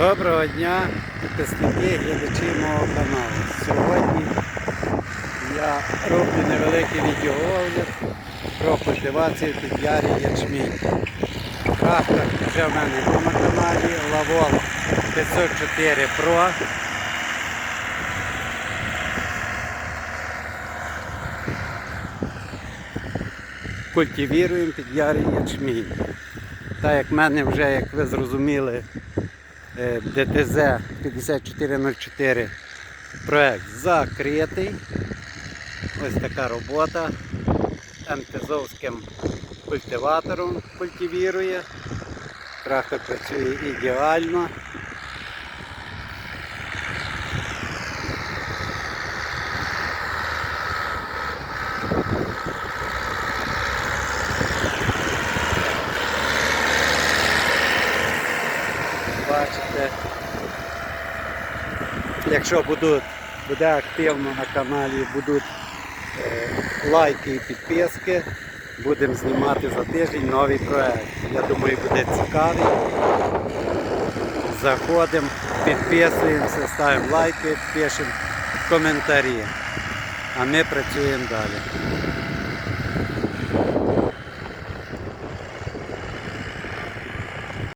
Доброго дня, підписники, глядачі мого каналу. Сьогодні я роблю невеликий відеоогляд про культивацію під ярі ячмінь. Трактор вже в мене на каналі Lavol 504 Pro. Культивіруємо під ярий ячмінь. Так як в мене вже, як ви зрозуміли, ДТЗ 5404 проект закритий. Ось така робота. МТЗовським культиватором культивірує. Трактор працює ідеально. Якщо будуть, буде активно на каналі, будуть е, лайки і підписки, будемо знімати за тиждень новий проект. Я думаю, буде цікавий. Заходимо, підписуємося, ставимо лайки, пишемо коментарі. А ми працюємо далі.